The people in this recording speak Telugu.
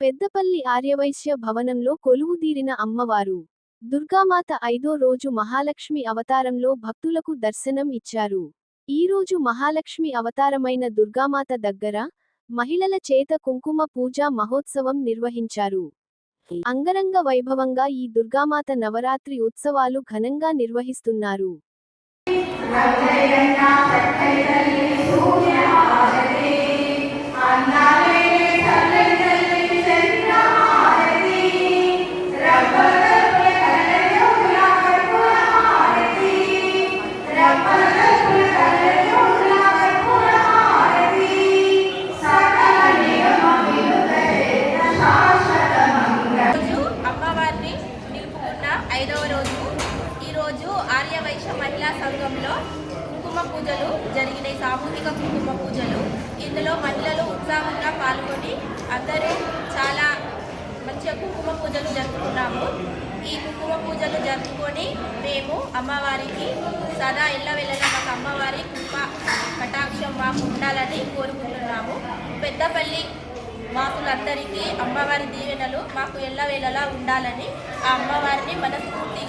పెద్దపల్లి ఆర్యవైశ్య భవనంలో కొలువుదీరిన అమ్మవారు. దుర్గామాత ఐదో రోజు మహాలక్ష్మి అవతారంలో భక్తులకు దర్శనం ఇచ్చారు. ఈ రోజు మహాలక్ష్మి అవతారమైన దుర్గామాత దగ్గర మహిళల చేత కుంకుమ పూజా మహోత్సవం నిర్వహించారు. అంగరంగ వైభవంగా ఈ దుర్గామాత నవరాత్రి ఉత్సవాలు ఘనంగా నిర్వహిస్తున్నారు. ఐదవ రోజు. ఈరోజు ఆర్యవైశ్య మహిళా సంఘంలో కుంకుమ పూజలు జరిగినాయి. సామూహిక కుంకుమ పూజలు. ఇందులో మహిళలు ఉత్సాహంగా పాల్గొని అందరూ చాలా మంచిగా కుంకుమ పూజలు జరుపుకున్నాము. ఈ కుంకుమ పూజలు జరుపుకొని మేము అమ్మవారికి సదా ఇళ్ళ వెళ్ళిన మాకు అమ్మవారి కృప కటాక్షం మాకు ఉండాలని కోరుకుంటున్నాము. పెద్దపల్లి మాకులందరికీ అమ్మవారి దీవెనలు మాకు ఎల్లవేళలా ఉండాలని ఆ అమ్మవారిని మనస్ఫూర్తిగా